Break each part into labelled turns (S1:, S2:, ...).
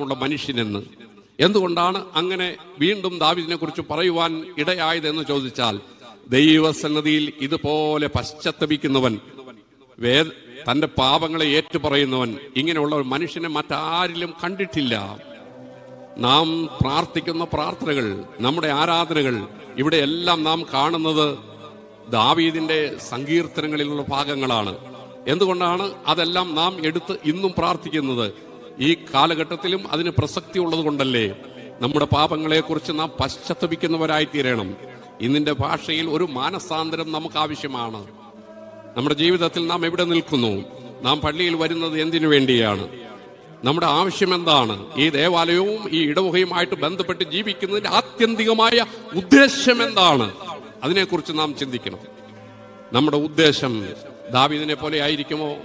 S1: ഉള്ള മനുഷ്യനെന്ന്. എന്തുകൊണ്ടാണ് അങ്ങനെ വീണ്ടും ദാവിദിനെ കുറിച്ച് പറയുവാൻ ഇടയായതെന്ന് ചോദിച്ചാൽ ദൈവസന്നതിയിൽ ഇതുപോലെ പശ്ചാത്തപിക്കുന്നവൻ വേദ തന്റെ പാപങ്ങളെ ഏറ്റുപറയുന്നവൻ ഇങ്ങനെയുള്ള ഒരു മനുഷ്യനെ മറ്റാരിലും കണ്ടിട്ടില്ല. നാം പ്രാർത്ഥിക്കുന്ന പ്രാർത്ഥനകൾ നമ്മുടെ ആരാധനകൾ ഇവിടെ എല്ലാം നാം കാണുന്നത് ദാവീദിന്റെ സങ്കീർത്തനങ്ങളിലുള്ള ഭാഗങ്ങളാണ്. എന്തുകൊണ്ടാണ് അതെല്ലാം നാം എടുത്ത് ഇന്നും പ്രാർത്ഥിക്കുന്നത്? ഈ കാലഘട്ടത്തിലും അതിന് പ്രസക്തി ഉള്ളത് കൊണ്ടല്ലേ നമ്മുടെ പാപങ്ങളെക്കുറിച്ച് നാം പശ്ചാത്തപിക്കുന്നവരായി തീരണം ഇന്നിന്റെ ഭാഷയിൽ ഒരു മാനസാന്തരം നമുക്ക് ആവശ്യമാണ് നമ്മുടെ ജീവിതത്തിൽ നാം എവിടെ നിൽക്കുന്നു? നാം പള്ളിയിൽ വരുന്നത് എന്തിനു വേണ്ടിയാണ്? നമ്മുടെ ആവശ്യം എന്താണ്? ഈ ദേവാലയവും ഈ ഇടവകയുമായിട്ട് ബന്ധപ്പെട്ട് ജീവിക്കുന്നതിന്റെ ആത്യന്തികമായ ഉദ്ദേശം എന്താണ്? അതിനെക്കുറിച്ച് നാം ചിന്തിക്കണം. നമ്മുടെ ഉദ്ദേശം ദാവിദിനെ പോലെ ആയിരിക്കുമോ?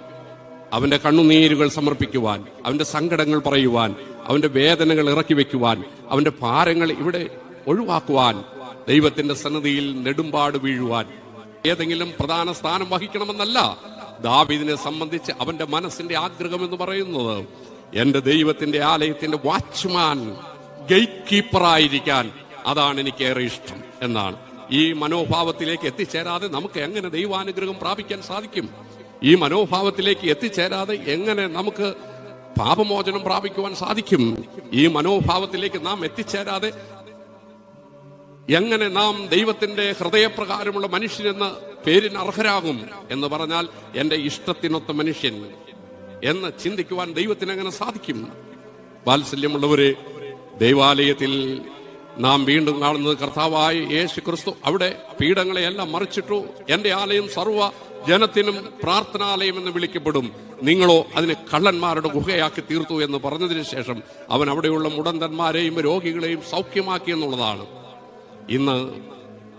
S1: അവന്റെ കണ്ണുനീരുകൾ സമർപ്പിക്കുവാൻ അവന്റെ സങ്കടങ്ങൾ പറയുവാൻ അവന്റെ വേദനകൾ ഇറക്കി വെക്കുവാൻ അവന്റെ ഭാരങ്ങൾ ഇവിടെ ഒഴിവാക്കുവാൻ ദൈവത്തിന്റെ സന്നദ്ധിയിൽ നെടുമ്പാട് വീഴുവാൻ ഏതെങ്കിലും പ്രധാന സ്ഥാനം വഹിക്കണമെന്നല്ല. ദാവിദിനെ സംബന്ധിച്ച് അവന്റെ മനസ്സിന്റെ ആഗ്രഹം എന്ന് പറയുന്നത് എന്റെ ദൈവത്തിന്റെ ആലയത്തിന്റെ വാച്ച്മാൻ ഗേറ്റ് കീപ്പറായിരിക്കാൻ അതാണ് എനിക്ക് ഏറെ ഇഷ്ടം എന്നാണ്. ഈ മനോഭാവത്തിലേക്ക് എത്തിച്ചേരാതെ നമുക്ക് എങ്ങനെ ദൈവാനുഗ്രഹം പ്രാപിക്കാൻ സാധിക്കും? ഈ മനോഭാവത്തിലേക്ക് എത്തിച്ചേരാതെ എങ്ങനെ നമുക്ക് പാപമോചനം പ്രാപിക്കുവാൻ സാധിക്കും? ഈ മനോഭാവത്തിലേക്ക് നാം എത്തിച്ചേരാതെ എങ്ങനെ നാം ദൈവത്തിന്റെ ഹൃദയപ്രകാരമുള്ള മനുഷ്യനെന്ന് പേരിന് അർഹരാകും എന്ന് പറഞ്ഞാൽ എന്റെ ഇഷ്ടത്തിനൊത്ത മനുഷ്യൻ എന്ന് ചിന്തിക്കുവാൻ ദൈവത്തിന് എങ്ങനെ സാധിക്കും? വാത്സല്യമുള്ളവരെ ദൈവാലയത്തിൽ നാം വീണ്ടും കാണുന്നത് കർത്താവായ യേശു ക്രിസ്തു അവിടെ പീഠങ്ങളെയെല്ലാം മറിച്ചിട്ടു എന്റെ ആലയം സർവ ജനത്തിനും പ്രാർത്ഥനാലയം എന്ന് വിളിക്കപ്പെടും. നിങ്ങളോ അതിനെ കള്ളന്മാരുടെ ഗുഹയാക്കി തീർത്തു എന്ന് പറഞ്ഞതിന് ശേഷം അവൻ അവിടെയുള്ള മുടന്തന്മാരെയും രോഗികളെയും സൗഖ്യമാക്കി എന്നുള്ളതാണ്. ഇന്ന്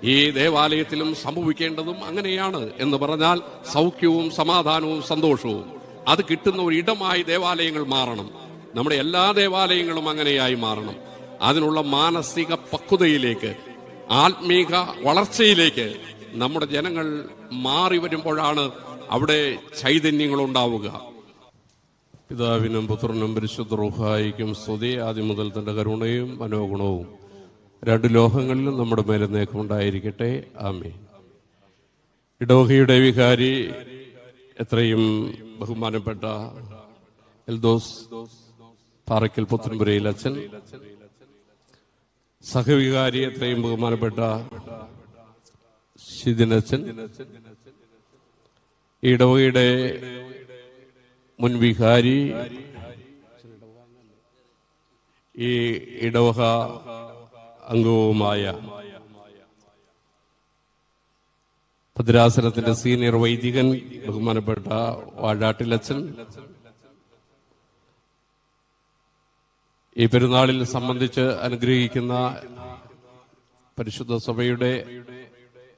S1: ഈ ദേവാലയത്തിലും സംഭവിക്കേണ്ടതും അങ്ങനെയാണ് എന്ന് പറഞ്ഞാൽ സൗഖ്യവും സമാധാനവും സന്തോഷവും. അത് കിട്ടുന്ന ഒരു ഇടമായി ദേവാലയങ്ങൾ മാറണം. നമ്മുടെ എല്ലാ ദേവാലയങ്ങളും അങ്ങനെയായി മാറണം. അതിനുള്ള മാനസിക പക്വതയിലേക്ക് ആത്മീക വളർച്ചയിലേക്ക് നമ്മുടെ ജനങ്ങൾ മാറി വരുമ്പോഴാണ് അവിടെ ചൈതന്യങ്ങൾ ഉണ്ടാവുക പിതാവിനും പുത്രനും പരിശുദ്ധ റുഹായിക്കും സ്തുതി. ആദ്യം മുതൽ തന്റെ കരുണയും മനോഗുണവും രണ്ട് ലോഹങ്ങളിലും നമ്മുടെ മേലെ ഉണ്ടായിരിക്കട്ടെ. ആമേ ഇടോഹയുടെ വികാരി എത്രയും ബഹുമാനപ്പെട്ട എൽദോസ് പാറയ്ക്കൽ പുത്തൻപുരയിൽ അച്ഛൻ സഹവികാരി എത്രയും ബഹുമാനപ്പെട്ട ശിദിനച്ചൻ ഇടവകയുടെ മുൻ വിഹാരി ഈ ഇടവക അംഗവുമായ ഭദ്രാസനത്തിന്റെ സീനിയർ വൈദികൻ ബഹുമാനപ്പെട്ട വാഴാട്ടിലച്ചൻ ഈ പെരുന്നാളിൽ സംബന്ധിച്ച് അനുഗ്രഹിക്കുന്ന പരിശുദ്ധ സഭയുടെ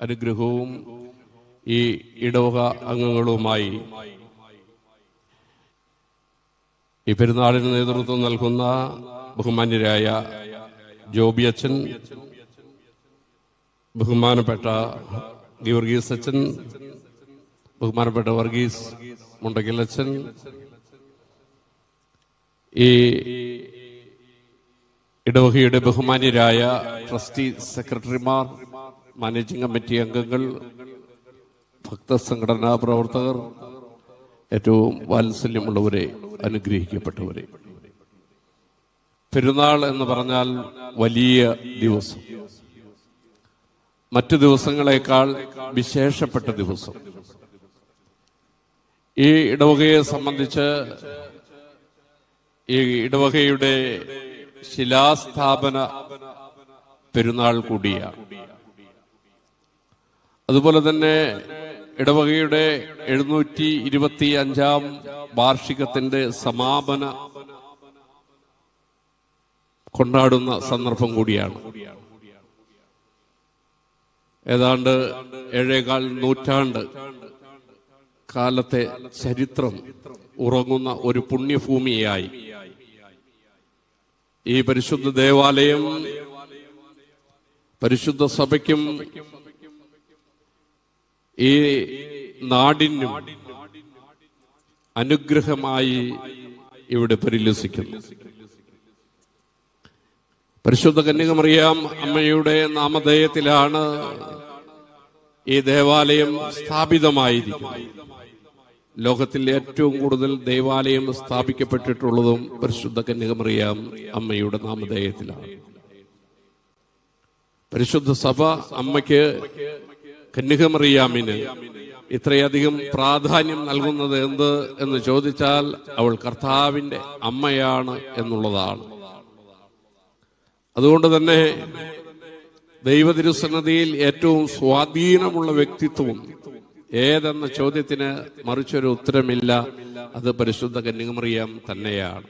S1: അനുഗ്രഹവും ഈ ഇടവക അംഗങ്ങളുമായി ഈ പെരുന്നാളിന് നേതൃത്വം നൽകുന്ന ബഹുമാന്യരായ ജോബി അച്ഛൻ ബഹുമാനപ്പെട്ട ഗീവർഗീസ് അച്ഛൻ ബഹുമാനപ്പെട്ട വർഗീസ് മുണ്ടകിൽ അച്ഛൻ ഈ ഇടവകയുടെ ബഹുമാന്യരായ ട്രസ്റ്റി സെക്രട്ടറിമാർ മാനേജിംഗ് കമ്മിറ്റി അംഗങ്ങൾ ഭക്തസംഘടനാ പ്രവർത്തകർ ഏറ്റവും വാത്സല്യമുള്ളവരെ അനുഗ്രഹിക്കപ്പെട്ടവരെ. പെരുന്നാൾ എന്ന് പറഞ്ഞാൽ വലിയ ദിവസം. മറ്റു ദിവസങ്ങളെക്കാൾ വിശേഷപ്പെട്ട ദിവസം. ഈ ഇടവകയെ സംബന്ധിച്ച് ഈ ഇടവകയുടെ ശിലാസ്ഥാപന പെരുന്നാൾ കൂടിയാണ് അതുപോലെ തന്നെ ഇടവകയുടെ എഴുന്നൂറ്റി ഇരുപത്തി അഞ്ചാം വാർഷികത്തിന്റെ സമാപന കൊണ്ടാടുന്ന സന്ദർഭം കൂടിയാണ്. ഏതാണ്ട് ഏഴേകാൽ നൂറ്റാണ്ട് കാലത്തെ ചരിത്രം ഉറങ്ങുന്ന ഒരു പുണ്യഭൂമിയായി. ഈ പരിശുദ്ധ ദേവാലയം പരിശുദ്ധ സഭയ്ക്കും ഈ നാടിനും അനുഗ്രഹമായി ഇവിടെ പരിലസിക്കുന്നു പരിശുദ്ധ കന്യകമറിയാം അമ്മയുടെ നാമധേയത്തിലാണ് ഈ ദേവാലയം സ്ഥാപിതമായിരിക്കുന്നത്. ലോകത്തിൽ ഏറ്റവും കൂടുതൽ ദേവാലയം സ്ഥാപിക്കപ്പെട്ടിട്ടുള്ളതും പരിശുദ്ധ കന്യകമറിയാം അമ്മയുടെ നാമധേയത്തിലാണ്. പരിശുദ്ധ സഭ അമ്മയ്ക്ക് കന്യകമറിയാമിന് ഇത്രയധികം പ്രാധാന്യം നൽകുന്നത് എന്ത് എന്ന് ചോദിച്ചാൽ അവൾ കർത്താവിന്റെ അമ്മയാണ് എന്നുള്ളതാണ്. അതുകൊണ്ട് തന്നെ ദൈവതിരുസന്നതിയിൽ ഏറ്റവും സ്വാധീനമുള്ള വ്യക്തിത്വം ഏതെന്ന ചോദ്യത്തിന് മറിച്ചൊരു ഉത്തരമില്ല. അത് പരിശുദ്ധ കന്യകമറിയാം തന്നെയാണ്.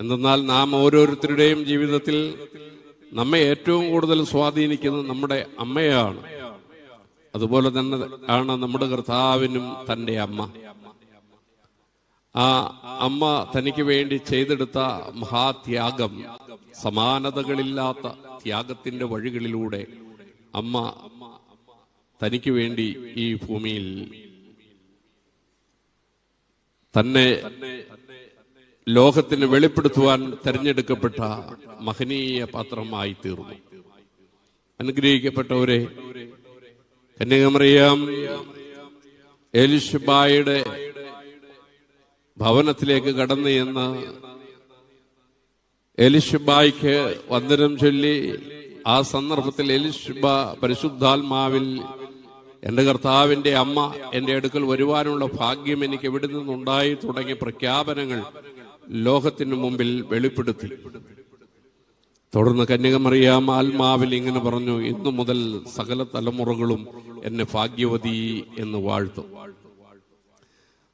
S1: എന്തെന്നാൽ നാം ഓരോരുത്തരുടെയും ജീവിതത്തിൽ നമ്മെ ഏറ്റവും കൂടുതൽ സ്വാധീനിക്കുന്നത് നമ്മുടെ അമ്മയാണ്. അതുപോലെ തന്നെ ആണ് നമ്മുടെ കർത്താവിനും തന്റെ അമ്മ. ആ അമ്മ തനിക്ക് വേണ്ടി ചെയ്തെടുത്ത മഹാത്യാഗം സമാനതകളില്ലാത്ത ത്യാഗത്തിന്റെ വഴികളിലൂടെ അമ്മ തനിക്ക് വേണ്ടി ഈ ഭൂമിയിൽ തന്നെ ലോകത്തിന് വെളിപ്പെടുത്തുവാൻ തെരഞ്ഞെടുക്കപ്പെട്ട മഹനീയ പാത്രമായി തീർന്നു. അനുഗ്രഹിക്കപ്പെട്ടവരെ കന്യകമറിയാം എലിഷബായുടെ ഭവനത്തിലേക്ക് കടന്നു എന്ന് എലിഷബായ്ക്ക് വന്ദനം ചൊല്ലി ആ സന്ദർഭത്തിൽ എലിഷബ പരിശുദ്ധാത്മാവിൽ എന്റെ കർത്താവിന്റെ അമ്മ എന്റെ അടുക്കൽ വരുവാനുള്ള ഭാഗ്യം എനിക്ക് എവിടെ നിന്നുണ്ടായി തുടങ്ങിയ പ്രഖ്യാപനങ്ങൾ ലോകത്തിനു മുമ്പിൽ വെളിപ്പെടുത്തി. തുടർന്ന് കന്യകമറിയാം ആത്മാവിൽ ഇങ്ങനെ പറഞ്ഞു ഇന്നു മുതൽ സകല തലമുറകളും എന്നെ ഭാഗ്യവതി എന്ന് വാഴ്ത്തും.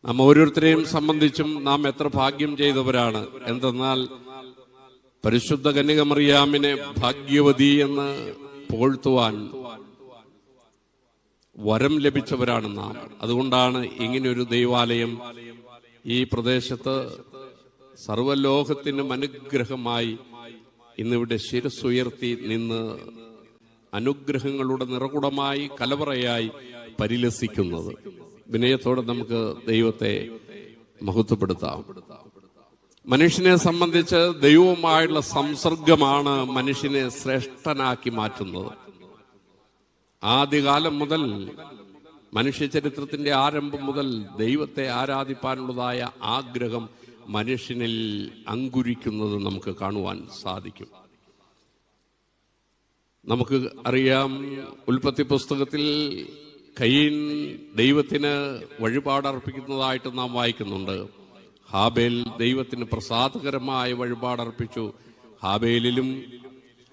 S1: നാം ഓരോരുത്തരെയും സംബന്ധിച്ചും നാം എത്ര ഭാഗ്യം ചെയ്തവരാണ്. എന്തെന്നാൽ പരിശുദ്ധ കന്യകമറിയാമിനെ ഭാഗ്യവതി എന്ന് പുകഴ്ത്തുവാൻ വരം ലഭിച്ചവരാണ് നാം. അതുകൊണ്ടാണ് ഇങ്ങനെയൊരു ദൈവാലയം ഈ പ്രദേശത്ത് സർവലോകത്തിനും അനുഗ്രഹമായി ഇന്നിവിടെ ശിരസ്സുയർത്തി നിന്ന് അനുഗ്രഹങ്ങളുടെ നിറകുടമായി കലവറയായി പരിലസിക്കുന്നത്. വിനയത്തോടെ നമുക്ക് ദൈവത്തെ മഹത്വപ്പെടുത്താം. മനുഷ്യനെ സംബന്ധിച്ച് ദൈവവുമായുള്ള സംസർഗമാണ് മനുഷ്യനെ ശ്രേഷ്ഠനാക്കി മാറ്റുന്നത്. ആദ്യകാലം മുതൽ മനുഷ്യ ചരിത്രത്തിന്റെ ആരംഭം മുതൽ ദൈവത്തെ ആരാധിപ്പാനുള്ളതായ ആഗ്രഹം മനുഷ്യനിൽ അങ്കുരിക്കുന്നത് നമുക്ക് കാണുവാൻ സാധിക്കും. നമുക്ക് അറിയാം ഉൽപ്പത്തി പുസ്തകത്തിൽ കയ്യൻ ദൈവത്തിന് വഴിപാടർപ്പിക്കുന്നതായിട്ട് നാം വായിക്കുന്നുണ്ട്. ഹാബേൽ ദൈവത്തിന് പ്രസാദകരമായ വഴിപാടർപ്പിച്ചു. ഹാബേലിലും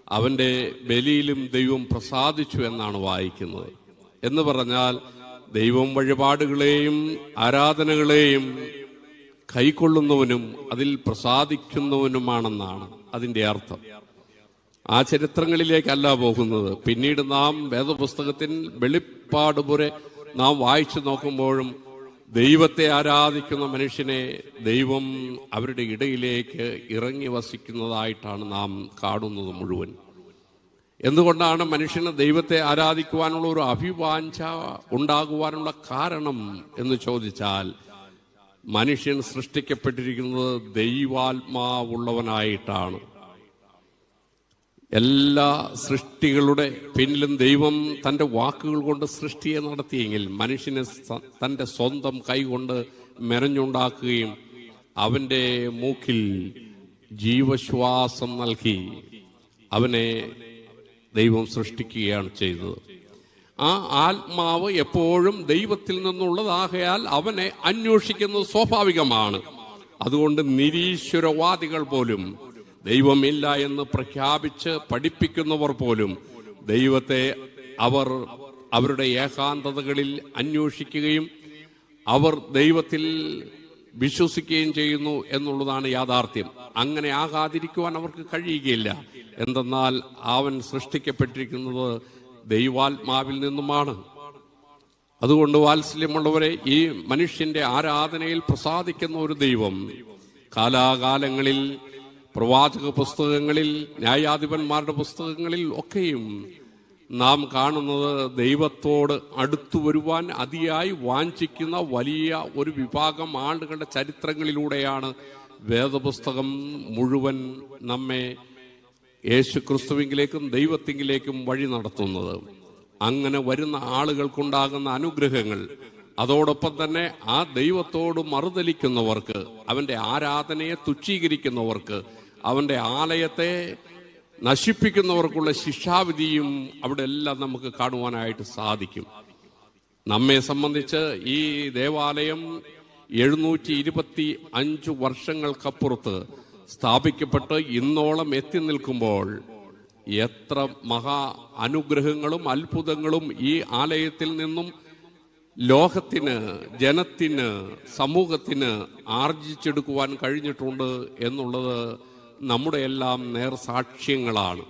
S1: അവന്റെ ബലിയിലും ദൈവം പ്രസാദിച്ചു എന്നാണ് വായിക്കുന്നത്. എന്ന് പറഞ്ഞാൽ ദൈവം വഴിപാടുകളെയും ആരാധനകളെയും കൈക്കൊള്ളുന്നവനും അതിൽ പ്രസാദിക്കുന്നവനുമാണെന്നാണ് അതിന്റെ അർത്ഥം. ആ ചരിത്രങ്ങളിലേക്കല്ല പോകുന്നത്. പിന്നീട് നാം വേദപുസ്തകത്തിൽ വെളിപ്പാട് നാം വായിച്ചു നോക്കുമ്പോഴും ദൈവത്തെ ആരാധിക്കുന്ന മനുഷ്യനെ ദൈവം അവരുടെ ഇടയിലേക്ക് ഇറങ്ങി വസിക്കുന്നതായിട്ടാണ് നാം കാണുന്നത് മുഴുവൻ. എന്തുകൊണ്ടാണ് മനുഷ്യന് ദൈവത്തെ ആരാധിക്കുവാനുള്ള ഒരു അഭിവാഞ്ച ഉണ്ടാകുവാനുള്ള കാരണം എന്ന് ചോദിച്ചാൽ മനുഷ്യൻ സൃഷ്ടിക്കപ്പെട്ടിരിക്കുന്നത് ദൈവാത്മാവുള്ളവനായിട്ടാണ്. എല്ലാ സൃഷ്ടികളുടെ പിന്നിലും ദൈവം തന്റെ വാക്കുകൾ കൊണ്ട് സൃഷ്ടിയെ നടത്തിയെങ്കിൽ മനുഷ്യനെ തന്റെ സ്വന്തം കൈകൊണ്ട് മെനഞ്ഞുണ്ടാക്കുകയും അവന്റെ മൂക്കിൽ ജീവശ്വാസം നൽകി അവനെ ദൈവം സൃഷ്ടിക്കുകയാണ് ചെയ്തത്. ആ ആത്മാവ് എപ്പോഴും ദൈവത്തിൽ നിന്നുള്ളതാകയാൽ അവനെ അന്വേഷിക്കുന്നത് സ്വാഭാവികമാണ്. അതുകൊണ്ട് നിരീശ്വരവാദികൾ പോലും ദൈവമില്ല എന്ന് പ്രഖ്യാപിച്ച് പഠിപ്പിക്കുന്നവർ പോലും ദൈവത്തെ അവർ അവരുടെ ഏകാന്തതകളിൽ അന്വേഷിക്കുകയും അവർ ദൈവത്തിൽ വിശ്വസിക്കുകയും ചെയ്യുന്നു എന്നുള്ളതാണ് യാഥാർത്ഥ്യം. അങ്ങനെ ആകാതിരിക്കുവാൻ അവർക്ക് കഴിയുകയില്ല. എന്തെന്നാൽ അവൻ സൃഷ്ടിക്കപ്പെട്ടിരിക്കുന്നത് ദൈവാത്മാവിൽ നിന്നുമാണ്. അതുകൊണ്ട് വാത്സല്യമുള്ളവരെ ഈ മനുഷ്യന്റെ ആരാധനയിൽ പ്രസാദിക്കുന്ന ഒരു ദൈവം കാലാകാലങ്ങളിൽ പ്രവാചക പുസ്തകങ്ങളിൽ ന്യായാധിപന്മാരുടെ പുസ്തകങ്ങളിൽ ഒക്കെയും നാം കാണുന്നത് ദൈവത്തോട് അടുത്തു വരുവാൻ അതിയായി വാഞ്ചിക്കുന്ന വലിയ ഒരു വിഭാഗം ആളുകളുടെ ചരിത്രങ്ങളിലൂടെയാണ് വേദപുസ്തകം മുഴുവൻ നമ്മെ യേശു ക്രിസ്തുവിങ്കിലേക്കും ദൈവത്തിങ്കിലേക്കും വഴി നടത്തുന്നത്. അങ്ങനെ വരുന്ന ആളുകൾക്കുണ്ടാകുന്ന അനുഗ്രഹങ്ങൾ അതോടൊപ്പം തന്നെ ആ ദൈവത്തോട് മറുതലിക്കുന്നവർക്ക് അവന്റെ ആരാധനയെ തുച്ഛീകരിക്കുന്നവർക്ക് അവന്റെ ആലയത്തെ നശിപ്പിക്കുന്നവർക്കുള്ള ശിക്ഷാവിധിയും അവിടെ എല്ലാം നമുക്ക് കാണുവാനായിട്ട് സാധിക്കും. നമ്മെ സംബന്ധിച്ച് ഈ ദേവാലയം എഴുന്നൂറ്റി ഇരുപത്തി അഞ്ച് വർഷങ്ങൾക്കപ്പുറത്ത് സ്ഥാപിക്കപ്പെട്ട് ഇന്നോളം എത്തി നിൽക്കുമ്പോൾ എത്ര മഹാ അനുഗ്രഹങ്ങളും അത്ഭുതങ്ങളും ഈ ആലയത്തിൽ നിന്നും ലോകത്തിന് ജനത്തിന് സമൂഹത്തിന് ആർജിച്ചെടുക്കുവാൻ കഴിഞ്ഞിട്ടുണ്ട് എന്നുള്ളത് നമ്മുടെ എല്ലാം നേർസാക്ഷ്യങ്ങളാണ്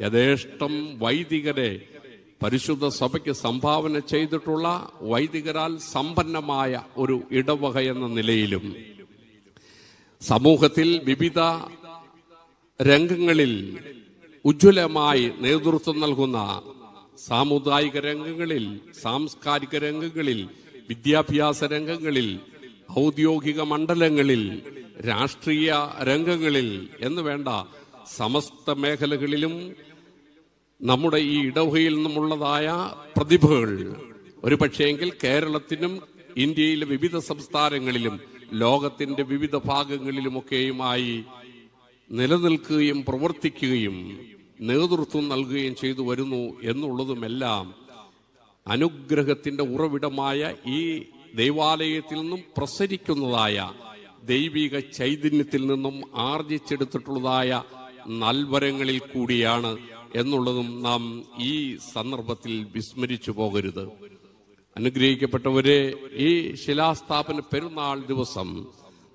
S1: യഥേഷ്ടം വൈദികരെ പരിശുദ്ധ സഭയ്ക്ക് സംഭാവന ചെയ്തിട്ടുള്ള വൈദികരാൽ സമ്പന്നമായ ഒരു ഇടവക എന്ന നിലയിലും സമൂഹത്തിൽ വിവിധ രംഗങ്ങളിൽ ഉജ്ജ്വലമായി നേതൃത്വം നൽകുന്ന സാമുദായിക രംഗങ്ങളിൽ സാംസ്കാരിക രംഗങ്ങളിൽ വിദ്യാഭ്യാസ രംഗങ്ങളിൽ ഔദ്യോഗിക മണ്ഡലങ്ങളിൽ രാഷ്ട്രീയ രംഗങ്ങളിൽ എന്ന് വേണ്ട സമസ്ത മേഖലകളിലും നമ്മുടെ ഈ ഇടവകയിൽ നിന്നുമുള്ളതായ പ്രതിഭകൾ. ഒരു പക്ഷേങ്കിൽ കേരളത്തിനും ഇന്ത്യയിലെ വിവിധ സംസ്ഥാനങ്ങളിലും ലോകത്തിന്റെ വിവിധ ഭാഗങ്ങളിലുമൊക്കെയുമായി നിലനിൽക്കുകയും പ്രവർത്തിക്കുകയും നേതൃത്വം നൽകുകയും ചെയ്തു വരുന്നു എന്നുള്ളതുമെല്ലാം അനുഗ്രഹത്തിന്റെ ഉറവിടമായ ഈ ദൈവാലയത്തിൽ നിന്നും പ്രസരിക്കുന്നതായ ദൈവിക ചൈതന്യത്തിൽ നിന്നും ആർജിച്ചെടുത്തിട്ടുള്ളതായ നൽവരങ്ങളിൽ കൂടിയാണ് എന്നുള്ളതും നാം ഈ സന്ദർഭത്തിൽ വിസ്മരിച്ചു പോകരുത്. അനുഗ്രഹിക്കപ്പെട്ടവരെ ഈ ശിലാസ്ഥാപന പെരുന്നാൾ ദിവസം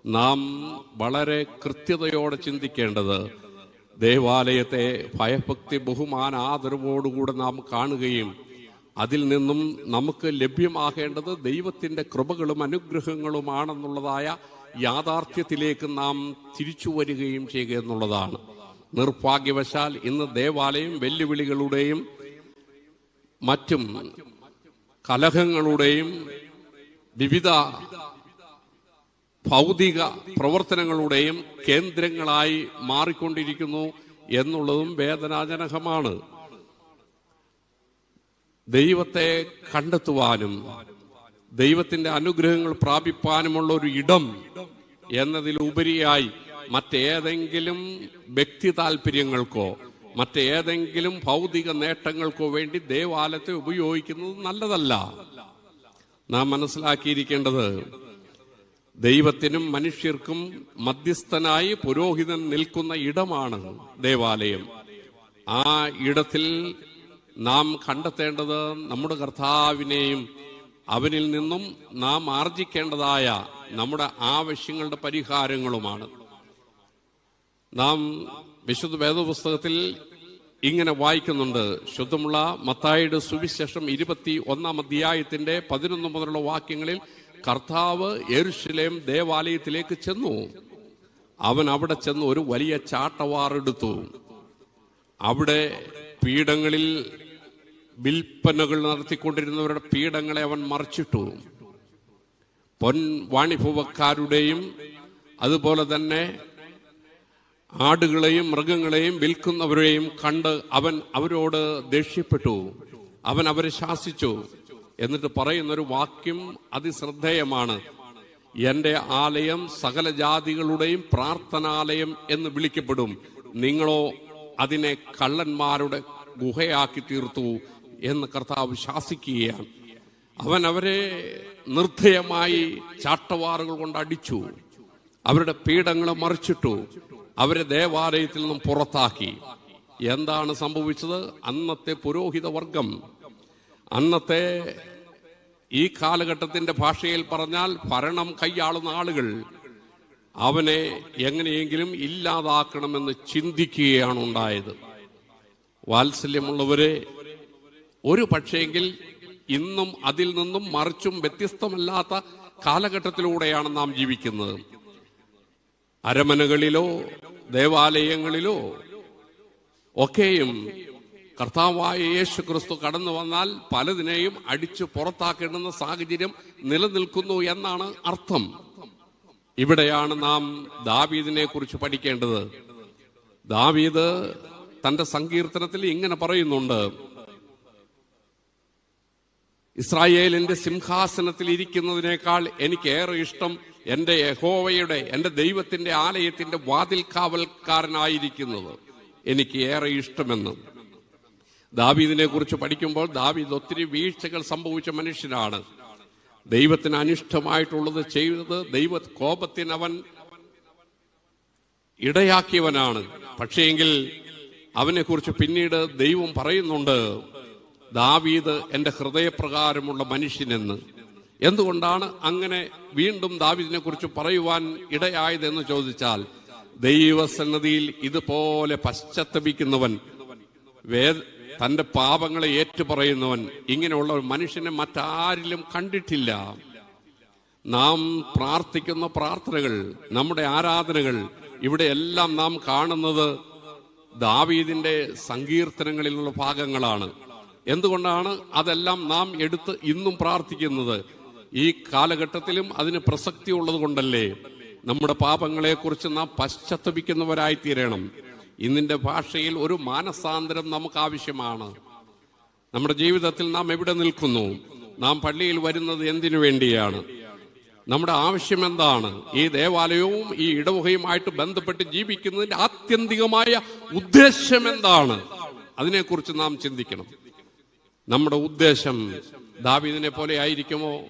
S1: നാം വളരെ കൃത്യതയോടെ ചിന്തിക്കേണ്ടത് ദേവാലയത്തെ ഭയഭക്തി ബഹുമാന ആദരവോടുകൂടെ നാം കാണുകയും അതിൽ നിന്നും നമുക്ക് ലഭ്യമാകേണ്ടത് ദൈവത്തിന്റെ കൃപകളും അനുഗ്രഹങ്ങളുമാണെന്നുള്ളതായ യാഥാർത്ഥ്യത്തിലേക്ക് നാം തിരിച്ചു വരികയും ചെയ്യുക എന്നുള്ളതാണ്. നിർഭാഗ്യവശാൽ ഇന്ന് ദേവാലയം വെല്ലുവിളികളുടെയും മറ്റും കലഹങ്ങളുടെയും വിവിധ ഭൗതിക പ്രവർത്തനങ്ങളുടെയും കേന്ദ്രങ്ങളായി മാറിക്കൊണ്ടിരിക്കുന്നു എന്നുള്ളതും വേദനാജനകമാണ്. ദൈവത്തെ കണ്ടെത്തുവാനും ദൈവത്തിന്റെ അനുഗ്രഹങ്ങൾ പ്രാപിപ്പാനുമുള്ള ഒരു ഇടം എന്നതിലുപരിയായി മറ്റേതെങ്കിലും വ്യക്തി താല്പര്യങ്ങൾക്കോ മറ്റേതെങ്കിലും ഭൗതിക നേട്ടങ്ങൾക്കോ വേണ്ടി ദേവാലയത്തെ ഉപയോഗിക്കുന്നത് നല്ലതല്ല. നാം മനസ്സിലാക്കിയിരിക്കേണ്ടത് ദൈവത്തിനും മനുഷ്യർക്കും മധ്യസ്ഥനായി പുരോഹിതൻ നിൽക്കുന്ന ഇടമാണ് ദേവാലയം. ആ ഇടത്തിൽ നാം കണ്ടെത്തേണ്ടത് നമ്മുടെ കർത്താവിനെയും അവനിൽ നിന്നും നാം ആർജിക്കേണ്ടതായ നമ്മുടെ ആവശ്യങ്ങളുടെ പരിഹാരങ്ങളുമാണ്. നാം വിശുദ്ധ വേദപുസ്തകത്തിൽ ഇങ്ങനെ വായിക്കുന്നുണ്ട്. ശുദ്ധമുള്ള മത്തായിയുടെ സുവിശേഷം ഇരുപത്തി ഒന്നാം അധ്യായത്തിന്റെ പതിനൊന്ന് മുതലുള്ള വാക്യങ്ങളിൽ കർത്താവ് എരുഷലേം ദേവാലയത്തിലേക്ക് ചെന്നു. അവൻ അവിടെ ചെന്ന് ഒരു വലിയ ചാട്ടവാറെടുത്തു അവിടെ പീഠങ്ങളിൽ വിൽപ്പനകൾ നടത്തിക്കൊണ്ടിരുന്നവരുടെ പീഠങ്ങളെ അവൻ മറിച്ചിട്ടു. പൊൻ വാണിഭവക്കാരുടെയും അതുപോലെ തന്നെ ആടുകളെയും മൃഗങ്ങളെയും വിൽക്കുന്നവരെയും കണ്ട് അവൻ അവരോട് ദേഷ്യപ്പെട്ടു. അവൻ അവരെ ശാസിച്ചു. എന്നിട്ട് പറയുന്നൊരു വാക്യം അതിശ്രദ്ധേയമാണ്. എന്റെ ആലയം സകല ജാതികളുടെയും പ്രാർത്ഥനാലയം എന്ന് വിളിക്കപ്പെടും. നിങ്ങളോ അതിനെ കള്ളന്മാരുടെ ഗുഹയാക്കി തീർത്തു. എന്ന് കർത്താവ് ശാസിക്കുകയാണ്. അവൻ അവരെ നിർദ്ധയമായി ചാട്ടവാറുകൾ കൊണ്ട് അടിച്ചു. അവരുടെ പീഠങ്ങളെ മറിച്ചിട്ടു. അവരെ ദേവാലയത്തിൽ നിന്നും പുറത്താക്കി. എന്താണ് സംഭവിച്ചത്? അന്നത്തെ പുരോഹിത വർഗം. അന്നത്തെ ഈ കാലഘട്ടത്തിന്റെ ഭാഷയിൽ പറഞ്ഞാൽ ഭരണം കൈയാളുന്ന ആളുകൾ അവനെ എങ്ങനെയെങ്കിലും ഇല്ലാതാക്കണമെന്ന് ചിന്തിക്കുകയാണ് ഉണ്ടായത്. വാത്സല്യമുള്ളവരെ ഒരു പക്ഷേങ്കിൽ ഇന്നും അതിൽ നിന്നും മറിച്ചും വ്യത്യസ്തമല്ലാത്ത കാലഘട്ടത്തിലൂടെയാണ് നാം ജീവിക്കുന്നത്. അരമനകളിലോ ദേവാലയങ്ങളിലോ ഒക്കെയും കർത്താവായ യേശു ക്രിസ്തു കടന്നു വന്നാൽ പലതിനെയും അടിച്ചു പുറത്താക്കേണ്ടുന്ന സാഹചര്യം നിലനിൽക്കുന്നു എന്നാണ് അർത്ഥം. ഇവിടെയാണ് നാം ദാവീദിനെ കുറിച്ച് പഠിക്കേണ്ടത്. ദാവീദ് തന്റെ സങ്കീർത്തനത്തിൽ ഇങ്ങനെ പറയുന്നുണ്ട്. ഇസ്രായേലിന്റെ സിംഹാസനത്തിൽ ഇരിക്കുന്നതിനേക്കാൾ എനിക്ക് ഏറെ ഇഷ്ടം എന്റെ യഹോവയുടെ എന്റെ ദൈവത്തിന്റെ ആലയത്തിന്റെ വാതിൽ കാവൽക്കാരനായിരിക്കുന്നത് എനിക്ക് ഏറെ ഇഷ്ടമെന്ന്. ദാവീദിനെ കുറിച്ച് പഠിക്കുമ്പോൾ ദാവീദ് ഒത്തിരി വീഴ്ചകൾ സംഭവിച്ച മനുഷ്യനാണ്. ദൈവത്തിന് അനിഷ്ടമായിട്ടുള്ളത് ചെയ്തത് ദൈവ കോപത്തിന് അവൻ ഇടയാക്കിയവനാണ്. അവനെ കുറിച്ച് പിന്നീട് ദൈവം പറയുന്നുണ്ട് ദാവീദ് എന്റെ ഹൃദയപ്രകാരമുള്ള മനുഷ്യനെന്ന്. എന്തുകൊണ്ടാണ് അങ്ങനെ വീണ്ടും ദാവീദിനെ കുറിച്ച് പറയുവാൻ ഇടയായതെന്ന് ചോദിച്ചാൽ ദൈവസന്നതിയിൽ ഇതുപോലെ പശ്ചാത്തപിക്കുന്നവൻ വേദ തന്റെ പാപങ്ങളെ ഏറ്റുപറയുന്നവൻ ഇങ്ങനെയുള്ള ഒരു മനുഷ്യനെ മറ്റാരിലും കണ്ടിട്ടില്ല. നാം പ്രാർത്ഥിക്കുന്ന പ്രാർത്ഥനകൾ നമ്മുടെ ആരാധനകൾ ഇവിടെ എല്ലാം നാം കാണുന്നത് ദാവീദിന്റെ സങ്കീർത്തനങ്ങളിലുള്ള ഭാഗങ്ങളാണ്. എന്തുകൊണ്ടാണ് അതെല്ലാം നാം എടുത്ത് ഇന്നും പ്രാർത്ഥിക്കുന്നത്? ഈ കാലഘട്ടത്തിലും അതിന് പ്രസക്തി ഉള്ളത് കൊണ്ടല്ലേ? നമ്മുടെ പാപങ്ങളെക്കുറിച്ച് നാം പശ്ചാത്തപിക്കുന്നവരായി തീരണം ഇന്നിന്റെ ഭാഷയിൽ ഒരു മാനസാന്തരം നമുക്ക് ആവശ്യമാണ് നമ്മുടെ ജീവിതത്തിൽ നാം എവിടെ നിൽക്കുന്നു? നാം പള്ളിയിൽ വരുന്നത് എന്തിനു വേണ്ടിയാണ്? നമ്മുടെ ആവശ്യം എന്താണ്? ഈ ദേവാലയവും ഈ ഇടവകയുമായിട്ട് ബന്ധപ്പെട്ട് ജീവിക്കുന്നതിന്റെ ആത്യന്തികമായ ഉദ്ദേശം എന്താണ്? അതിനെക്കുറിച്ച് നാം ചിന്തിക്കണം. നമ്മുടെ ഉദ്ദേശം ദാവീദിനെ പോലെ ആയിരിക്കുമോ?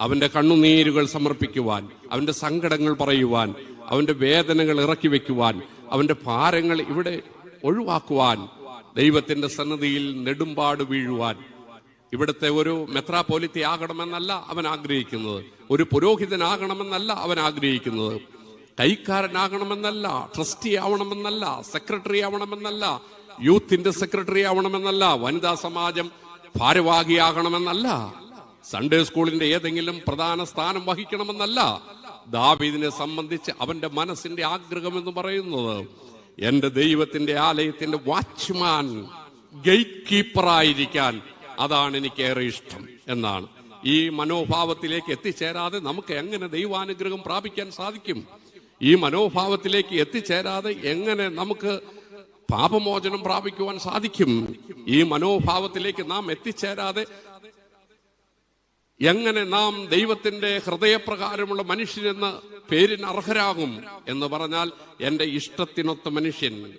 S1: അവന്റെ കണ്ണുനീരുകൾ സമർപ്പിക്കുവാൻ അവന്റെ സങ്കടങ്ങൾ പറയുവാൻ അവന്റെ വേദനകൾ ഇറക്കി വെക്കുവാൻ അവന്റെ ഭാരങ്ങൾ ഇവിടെ ഒഴിവാക്കുവാൻ ദൈവത്തിന്റെ സന്നദ്ധിയിൽ നെടുമ്പാട് വീഴുവാൻ. ഇവിടുത്തെ ഒരു മെത്രാപോലിത്തി ആകണമെന്നല്ല അവൻ ആഗ്രഹിക്കുന്നത്. ഒരു പുരോഹിതനാകണമെന്നല്ല അവൻ ആഗ്രഹിക്കുന്നത്. കൈക്കാരനാകണമെന്നല്ല ട്രസ്റ്റി ആവണമെന്നല്ല സെക്രട്ടറി ആവണമെന്നല്ല യൂത്തിന്റെ സെക്രട്ടറി ആവണമെന്നല്ല വനിതാ സമാജം ഭാരവാഹിയാകണമെന്നല്ല സൺഡേ സ്കൂളിന്റെ ഏതെങ്കിലും പ്രധാന സ്ഥാനം വഹിക്കണമെന്നല്ല ദാവീദിനെ സംബന്ധിച്ച് അവന്റെ മനസ്സിന്റെ ആഗ്രഹം എന്ന് പറയുന്നത്. എന്റെ ദൈവത്തിന്റെ ആലയത്തിന്റെ വാച്ച്മാൻ ഗേറ്റ് കീപ്പറായിരിക്കാൻ അതാണ് എനിക്ക് ഏറെ ഇഷ്ടം എന്നാണ്. ഈ മനോഭാവത്തിലേക്ക് എത്തിച്ചേരാതെ നമുക്ക് എങ്ങനെ ദൈവാനുഗ്രഹം പ്രാപിക്കാൻ സാധിക്കും? ഈ മനോഭാവത്തിലേക്ക് എത്തിച്ചേരാതെ എങ്ങനെ നമുക്ക് പാപമോചനം പ്രാപിക്കുവാൻ സാധിക്കും. ഈ മനോഭാവത്തിലേക്ക് നാം എത്തിച്ചേരാതെ എങ്ങനെ നാം ദൈവത്തിന്റെ ഹൃദയപ്രകാരമുള്ള മനുഷ്യനെന്ന പേരിന് അർഹരാകും എന്ന് പറഞ്ഞാൽ എന്റെ ഇഷ്ടത്തിനൊത്ത മനുഷ്യൻ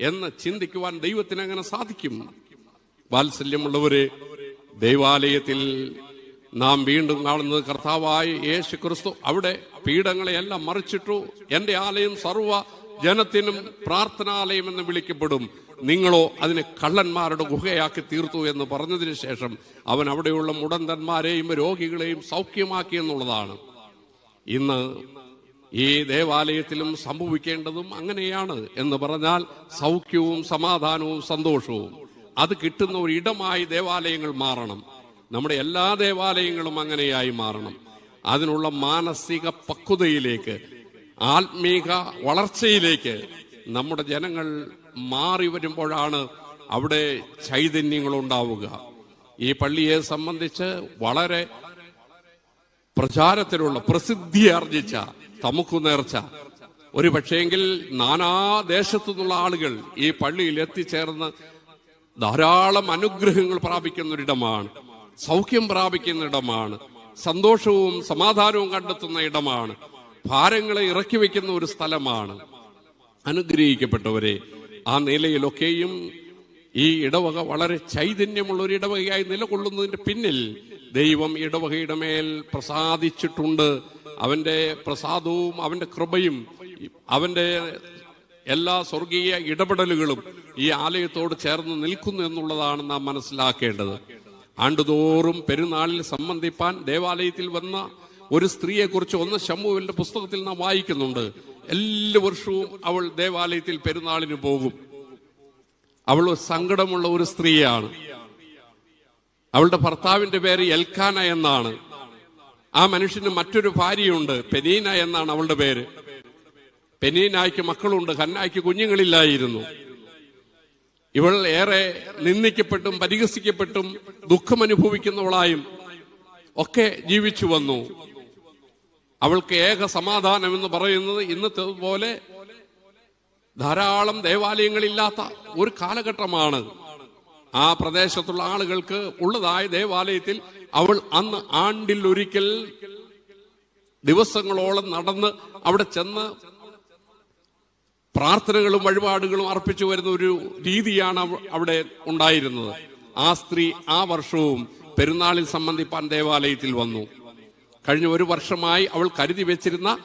S1: എന്ന് ചിന്തിക്കുവാൻ ദൈവത്തിന് എങ്ങനെ സാധിക്കും? വാത്സല്യമുള്ളവരെ ദൈവാലയത്തിൽ നാം വീണ്ടും കാണുന്നത് കർത്താവായ യേശു ക്രിസ്തു അവിടെ പീഠങ്ങളെയെല്ലാം മറിച്ചിട്ടു എന്റെ ആലയം സർവ ജനത്തിനും പ്രാർത്ഥനാലയം എന്ന് വിളിക്കപ്പെടും. നിങ്ങളോ അതിനെ കള്ളന്മാരുടെ ഗുഹയാക്കി തീർത്തു എന്ന് പറഞ്ഞതിന് ശേഷം അവൻ അവിടെയുള്ള മുടന്തന്മാരെയും രോഗികളെയും സൗഖ്യമാക്കി എന്നുള്ളതാണ്. ഇന്ന് ഈ ദേവാലയത്തിലും സംഭവിക്കേണ്ടതും അങ്ങനെയാണ് എന്ന് പറഞ്ഞാൽ സൗഖ്യവും സമാധാനവും സന്തോഷവും. അത് കിട്ടുന്ന ഒരു ഇടമായി ദേവാലയങ്ങൾ മാറണം. നമ്മുടെ എല്ലാ ദേവാലയങ്ങളും അങ്ങനെയായി മാറണം. അതിനുള്ള മാനസിക പക്വതയിലേക്ക് ആത്മീക വളർച്ചയിലേക്ക് നമ്മുടെ ജനങ്ങൾ മാറി വരുമ്പോഴാണ് അവിടെ ചൈതന്യങ്ങൾ ഉണ്ടാവുക ഈ പള്ളിയെ സംബന്ധിച്ച് വളരെ പ്രചാരത്തിലുള്ള പ്രസിദ്ധി ആർജിച്ച തമുക്കു നേർച്ച ഒരു പക്ഷേങ്കിൽ നാനാ ദേശത്തു നിന്നുള്ള ആളുകൾ ഈ പള്ളിയിൽ എത്തിച്ചേർന്ന് ധാരാളം അനുഗ്രഹങ്ങൾ പ്രാപിക്കുന്ന ഒരിടമാണ് സൗഖ്യം പ്രാപിക്കുന്ന ഇടമാണ് സന്തോഷവും സമാധാനവും കണ്ടെത്തുന്ന ഇടമാണ്. ഭാരങ്ങളെ ഇറക്കി വെക്കുന്ന ഒരു സ്ഥലമാണ് അനുഗ്രഹിക്കപ്പെട്ടവരെ. ആ നിലയിലൊക്കെയും ഈ ഇടവക വളരെ ചൈതന്യമുള്ള ഒരു ഇടവകയായി നിലകൊള്ളുന്നതിന്റെ പിന്നിൽ ദൈവം ഇടവകയുടെ മേൽ പ്രസാദിച്ചിട്ടുണ്ട്. അവന്റെ പ്രസാദവും അവന്റെ കൃപയും അവന്റെ എല്ലാ സ്വർഗീയ ഇടപെടലുകളും ഈ ആലയത്തോട് ചേർന്ന് നിൽക്കുന്നു എന്നുള്ളതാണ് നാം മനസ്സിലാക്കേണ്ടത്. ആണ്ടുതോറും പെരുന്നാളിൽ സംബന്ധിപ്പാൻ ദേവാലയത്തിൽ വന്ന ഒരു സ്ത്രീയെക്കുറിച്ച് ഒന്ന് ശംഭുവിന്റെ പുസ്തകത്തിൽ നാം വായിക്കുന്നുണ്ട്. എല്ലാ വർഷവും അവൾ ദേവാലയത്തിൽ പെരുന്നാളിന് പോകും. അവൾ സങ്കടമുള്ള ഒരു സ്ത്രീയാണ്. അവളുടെ ഭർത്താവിന്റെ പേര് എൽക്കാന എന്നാണ്. ആ മനുഷ്യന് മറ്റൊരു ഭാര്യയുണ്ട് പെനീന എന്നാണ് അവളുടെ പേര്. പെനീനായ്ക്ക് മക്കളുണ്ട് ഹന്നായ്ക്ക് കുഞ്ഞുങ്ങളില്ലായിരുന്നു. ഇവൾ ഏറെ നിന്ദിക്കപ്പെട്ടും പരിഹസിക്കപ്പെട്ടും ദുഃഖമനുഭവിക്കുന്നവളായും ഒക്കെ ജീവിച്ചു വന്നു. അവൾക്ക് ഏക സമാധാനം എന്ന് പറയുന്നത് ഇന്നത്തെ പോലെ ധാരാളം ദേവാലയങ്ങളില്ലാത്ത ഒരു കാലഘട്ടമാണ്. ആ പ്രദേശത്തുള്ള ആളുകൾക്ക് ഉള്ളതായ ദേവാലയത്തിൽ അവൾ അന്ന് ആണ്ടിൽ ഒരിക്കൽ ദിവസങ്ങളോളം നടന്ന് അവിടെ ചെന്ന് പ്രാർത്ഥനകളും വഴിപാടുകളും അർപ്പിച്ചു വരുന്ന ഒരു രീതിയാണ് അവിടെ ഉണ്ടായിരുന്നത്. ആ സ്ത്രീ ആ വർഷവും പെരുന്നാളിൽ സംബന്ധിപ്പാൻ ദേവാലയത്തിൽ വന്നു. കഴിഞ്ഞ ഒരു വർഷമായി അവൾ കരുതി വെച്ചിരുന്ന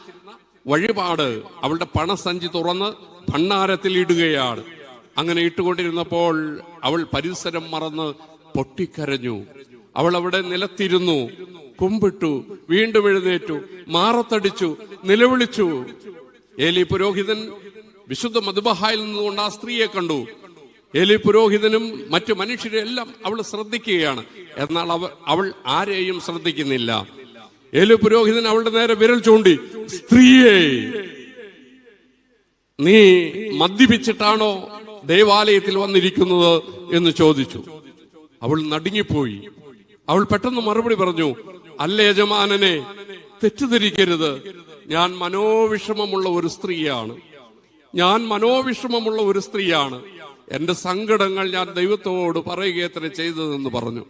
S1: വഴിപാട് അവളുടെ പണസഞ്ചി തുറന്ന് ഭണ്ണാരത്തിൽ ഇടുകയാണ്. അങ്ങനെ ഇട്ടുകൊണ്ടിരുന്നപ്പോൾ അവൾ പരിസരം മറന്ന് പൊട്ടിക്കരഞ്ഞു. അവൾ അവിടെ നിലത്തിരുന്നു കുമ്പിട്ടു വീണ്ടും എഴുന്നേറ്റു മാറത്തടിച്ചു നിലവിളിച്ചു. ഏലി പുരോഹിതൻ വിശുദ്ധ മധുബഹായിൽ നിന്നുകൊണ്ട് ആ സ്ത്രീയെ കണ്ടു. ഏലി പുരോഹിതനും മറ്റു മനുഷ്യരെല്ലാം അവൾ ശ്രദ്ധിക്കുകയാണ്. എന്നാൽ അവൾ ആരെയും ശ്രദ്ധിക്കുന്നില്ല. ഏലി പുരോഹിതൻ അവളുടെ നേരെ വിരൽ ചൂണ്ടി സ്ത്രീയെ നീ മദ്യപിച്ചിട്ടാണോ ദേവാലയത്തിൽ വന്നിരിക്കുന്നത്? എന്ന് ചോദിച്ചു. അവൾ നടുങ്ങിപ്പോയി. അവൾ പെട്ടെന്ന് മറുപടി പറഞ്ഞു അല്ല യജമാനനെ തെറ്റിദ്ധരിക്കരുത്. ഞാൻ മനോവിഷമമുള്ള ഒരു സ്ത്രീയാണ്. ഞാൻ മനോവിഷമമുള്ള ഒരു സ്ത്രീയാണ്. എന്റെ സങ്കടങ്ങൾ ഞാൻ ദൈവത്തോട് പറയുകയത്ര ചെയ്തതെന്ന് പറഞ്ഞു.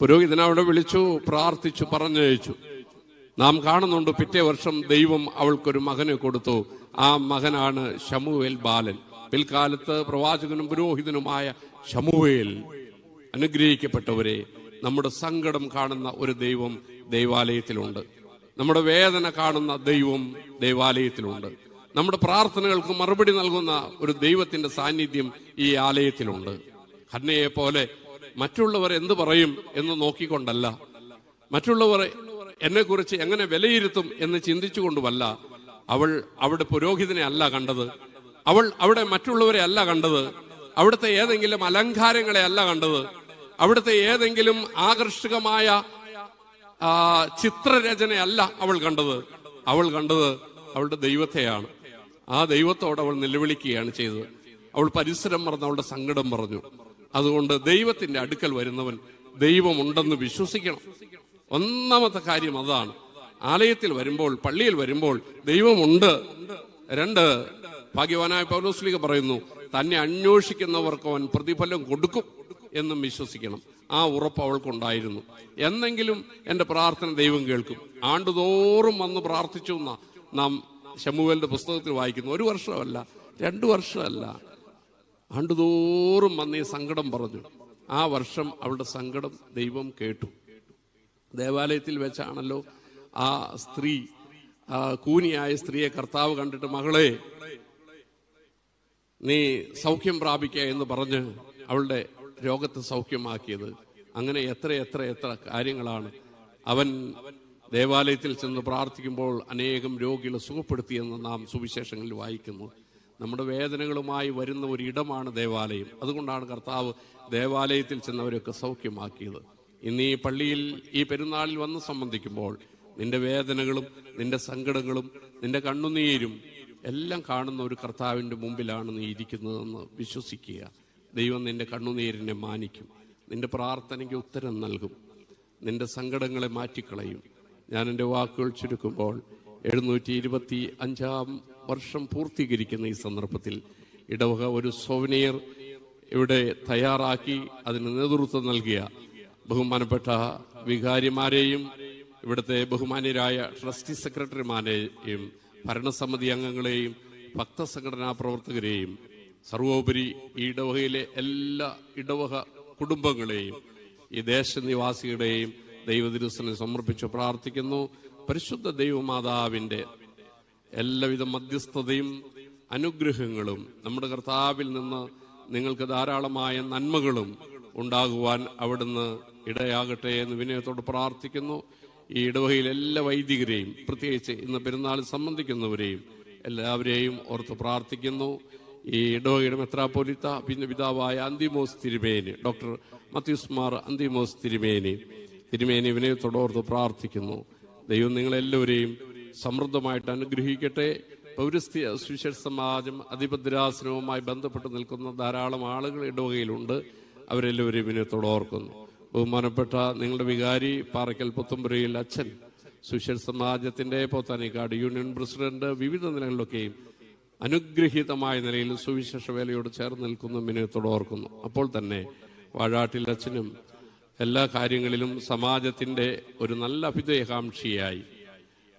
S1: പുരോഹിതൻ അവിടെ വിളിച്ചു പ്രാർത്ഥിച്ചു പറഞ്ഞയച്ചു. നാം കാണുന്നുണ്ട് പിറ്റേ വർഷം ദൈവം അവൾക്കൊരു മകനെ കൊടുത്തു. ആ മകനാണ് ഷമുവേൽ ബാലൻ. പിൽക്കാലത്ത് പ്രവാചകനും പുരോഹിതനുമായ ഷമുവേൽ അനുഗ്രഹിക്കപ്പെട്ടവരെ. നമ്മുടെ സങ്കടം കാണുന്ന ഒരു ദൈവം ദൈവാലയത്തിലുണ്ട്. നമ്മുടെ വേദന കാണുന്ന ദൈവം ദൈവാലയത്തിലുണ്ട്. നമ്മുടെ പ്രാർത്ഥനകൾക്ക് മറുപടി നൽകുന്ന ഒരു ദൈവത്തിന്റെ സാന്നിധ്യം ഈ ആലയത്തിലുണ്ട്. ഹന്നയെ പോലെ മറ്റുള്ളവർ എന്ത് പറയും എന്ന് നോക്കിക്കൊണ്ടല്ല. മറ്റുള്ളവർ എന്നെ കുറിച്ച് എങ്ങനെ വിലയിരുത്തും എന്ന് ചിന്തിച്ചുകൊണ്ടുമല്ല. അവൾ അവിടെ പുരോഹിതനെ അല്ല കണ്ടത്. അവൾ അവിടെ മറ്റുള്ളവരെ അല്ല കണ്ടത്. അവിടുത്തെ ഏതെങ്കിലും അലങ്കാരങ്ങളെ അല്ല കണ്ടത്. അവിടുത്തെ ഏതെങ്കിലും ആകർഷകമായ ചിത്രരചന ചിത്രരചനയല്ല അവൾ കണ്ടത്. അവൾ കണ്ടത് അവളുടെ ദൈവത്തെയാണ്. ആ ദൈവത്തോട് അവൾ നിലവിളിക്കുകയാണ് ചെയ്തത്. അവൾ പരിസരം മറന്ന് അവളുടെ സങ്കടം പറഞ്ഞു അതുകൊണ്ട് ദൈവത്തിന്റെ അടുക്കൽ വരുന്നവൻ ദൈവമുണ്ടെന്ന് വിശ്വസിക്കണം. ഒന്നാമത്തെ കാര്യം അതാണ്. ആലയത്തിൽ വരുമ്പോൾ പള്ളിയിൽ വരുമ്പോൾ ദൈവമുണ്ട്. രണ്ട് ഭാഗ്യവാനായ പൗലോസ്ലിക പറയുന്നു തന്നെ അന്വേഷിക്കുന്നവർക്ക് അവൻ പ്രതിഫലം കൊടുക്കും എന്നും വിശ്വസിക്കണം. ആ ഉറപ്പ് അവൾക്കുണ്ടായിരുന്നു. എന്നെങ്കിലും എന്റെ പ്രാർത്ഥന ദൈവം കേൾക്കും. ആണ്ടുതോറും വന്ന് പ്രാർത്ഥിച്ചു എന്നാ നാം ശമുവേലിന്റെ പുസ്തകത്തിൽ വായിക്കുന്നു. ഒരു വർഷമല്ല രണ്ടു വർഷമല്ല. ആണ്ടുതോറും വന്ന് ഈ സങ്കടം പറഞ്ഞു. ആ വർഷം അവളുടെ സങ്കടം ദൈവം കേട്ടു. ദേവാലയത്തിൽ വെച്ചാണല്ലോ ആ സ്ത്രീ കൂനിയായ സ്ത്രീയെ കർത്താവ് കണ്ടിട്ട് മകളെ നീ സൗഖ്യം പ്രാപിക്കുക എന്ന് പറഞ്ഞ് അവളുടെ രോഗത്തെ സൗഖ്യമാക്കിയത്. അങ്ങനെ എത്ര എത്ര എത്ര കാര്യങ്ങളാണ് അവൻ ദേവാലയത്തിൽ ചെന്ന് പ്രാർത്ഥിക്കുമ്പോൾ അനേകം രോഗികളെ സുഖപ്പെടുത്തിയെന്ന് നാം സുവിശേഷങ്ങളിൽ വായിക്കുന്നു. നമ്മുടെ വേദനകളുമായി വരുന്ന ഒരു ഇടമാണ് ദേവാലയം. അതുകൊണ്ടാണ് കർത്താവ് ദേവാലയത്തിൽ ചെന്നവരൊക്കെ സൗഖ്യമാക്കിയത്. ഇന്ന് ഈ പള്ളിയിൽ ഈ പെരുന്നാളിൽ വന്ന് സംബന്ധിക്കുമ്പോൾ നിന്റെ വേദനകളും നിന്റെ സങ്കടങ്ങളും നിന്റെ കണ്ണുനീരും എല്ലാം കാണുന്ന ഒരു കർത്താവിന്റെ മുമ്പിലാണ് നീ ഇരിക്കുന്നതെന്ന് വിശ്വസിക്കുക. ദൈവം നിന്റെ കണ്ണുനീരിനെ മാനിക്കും. നിന്റെ പ്രാർത്ഥനയ്ക്ക് ഉത്തരം നൽകും. നിന്റെ സങ്കടങ്ങളെ മാറ്റിക്കളയും. ഞാൻ എന്റെ വാക്കുകൾ ചുരുക്കുമ്പോൾ എഴുന്നൂറ്റി ഇരുപത്തി അഞ്ചാം വർഷം പൂർത്തീകരിക്കുന്ന ഈ സന്ദർഭത്തിൽ ഇടവക ഒരു സോവനിയർ ഇവിടെ തയ്യാറാക്കി അതിന് നേതൃത്വം നൽകിയ ബഹുമാനപ്പെട്ട വികാരിമാരെയും ഇവിടുത്തെ ബഹുമാന്യരായ ട്രസ്റ്റി സെക്രട്ടറിമാരെയും ഭരണസമിതി അംഗങ്ങളെയും ഭക്തസംഘടനാ പ്രവർത്തകരെയും സർവോപരി ഈ ഇടവകയിലെ എല്ലാ ഇടവക കുടുംബങ്ങളെയും ഈ ദേശനിവാസികളെയും ദൈവദിവസനെ സമർപ്പിച്ച് പ്രാർത്ഥിക്കുന്നു. പരിശുദ്ധ ദൈവമാതാവിന്റെ എല്ലാവിധ മധ്യസ്ഥതയും അനുഗ്രഹങ്ങളും നമ്മുടെ കർത്താവിൽ നിന്ന് നിങ്ങൾക്ക് ധാരാളമായ നന്മകളും ഉണ്ടാകുവാൻ അവിടുന്ന് ഇടയാകട്ടെ എന്ന് വിനയത്തോട് പ്രാർത്ഥിക്കുന്നു. ഈ ഇടവകയിലെ എല്ലാ വൈദികരെയും പ്രത്യേകിച്ച് ഇന്ന് പെരുന്നാൾ സംബന്ധിക്കുന്നവരെയും എല്ലാവരെയും ഓർത്ത് പ്രാർത്ഥിക്കുന്നു. ഈ ഇടവകയുടെ മെത്രാപ്പൊലിത്ത പിന്നെ പിതാവായ അന്തിമോസ് തിരുമേനി ഡോക്ടർ മത്യൂസ് മാർ അന്തിമോസ് തിരുമേനി തിരുമേനി വിനയത്തോട് ഓർത്ത് പ്രാർത്ഥിക്കുന്നു. ദൈവം നിങ്ങളെല്ലാവരെയും സമൃദ്ധമായിട്ട് അനുഗ്രഹിക്കട്ടെ. പൗരസ്ത്യ സുവിശേഷ സമാജം അതിഭദ്രാസനവുമായി ബന്ധപ്പെട്ട് നിൽക്കുന്ന ധാരാളം ആളുകൾ ഇടവകയിലുണ്ട് അവരെല്ലാവരെയും വിനയത്തോടെ ഓർക്കുന്നു. ബഹുമാനപ്പെട്ട നിങ്ങളുടെ വികാരി പാറയ്ക്കൽ പുത്തുമ്പുരയിൽ അച്ഛൻ സുവിശേഷ സമാജത്തിന്റെ പോത്താനിക്കാട് യൂണിയൻ പ്രസിഡന്റ് വിവിധ നിലകളിലൊക്കെയും അനുഗ്രഹീതമായ നിലയിൽ സുവിശേഷ വേലയോട് ചേർന്ന് നിൽക്കുന്ന വിനയത്തോട് ഓർക്കുന്നു. അപ്പോൾ തന്നെ വാഴാട്ടിൽ അച്ഛനും എല്ലാ കാര്യങ്ങളിലും സമാജത്തിന്റെ ഒരു നല്ല അഭ്യുദയകാംക്ഷിയായി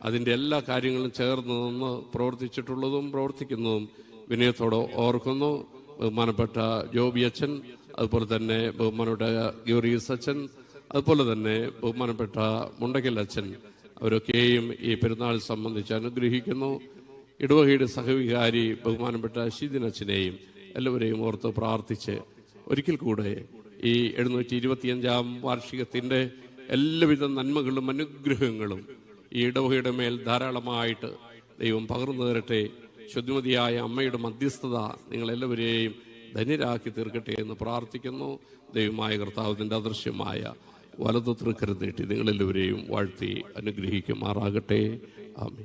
S1: അതിന്റെ എല്ലാ കാര്യങ്ങളും ചേർന്ന് നിന്ന് പ്രവർത്തിച്ചിട്ടുള്ളതും പ്രവർത്തിക്കുന്നതും വിനയത്തോടെ ഓർക്കുന്നു. ബഹുമാനപ്പെട്ട ജോബി അച്ഛൻ അതുപോലെ തന്നെ ബഹുമാനപ്പെട്ട ഗൗരീസ് അച്ഛൻ അതുപോലെ തന്നെ ബഹുമാനപ്പെട്ട മുണ്ടക്കൽ അച്ഛൻ അവരൊക്കെയും ഈ പെരുന്നാൾ സംബന്ധിച്ച് അനുഗ്രഹിക്കുന്നു. ഇടവകയുടെ സഹവികാരി ബഹുമാനപ്പെട്ട ഷീദിൻ അച്ഛനെയും എല്ലാവരെയും ഓർത്ത് പ്രാർത്ഥിച്ച് ഒരിക്കൽ കൂടെ ഈ എഴുന്നൂറ്റി ഇരുപത്തിയഞ്ചാം വാർഷികത്തിന്റെ എല്ലാവിധ നന്മകളും അനുഗ്രഹങ്ങളും ഈ ഇടവകയുടെ മേൽ ധാരാളമായിട്ട് ദൈവം പകർന്നു തരട്ടെ. ശുദ്ധിമതിയായ അമ്മയുടെ മധ്യസ്ഥത നിങ്ങളെല്ലാവരെയും ധന്യരാക്കി തീർക്കട്ടെ എന്ന് പ്രാർത്ഥിക്കുന്നു. ദൈവമായ കർത്താവിന്റെ അദൃശ്യമായ വലതു തൃക്കരം നിങ്ങളെല്ലാവരെയും വാഴ്ത്തി അനുഗ്രഹിക്കുമാറാകട്ടെ. ആമേ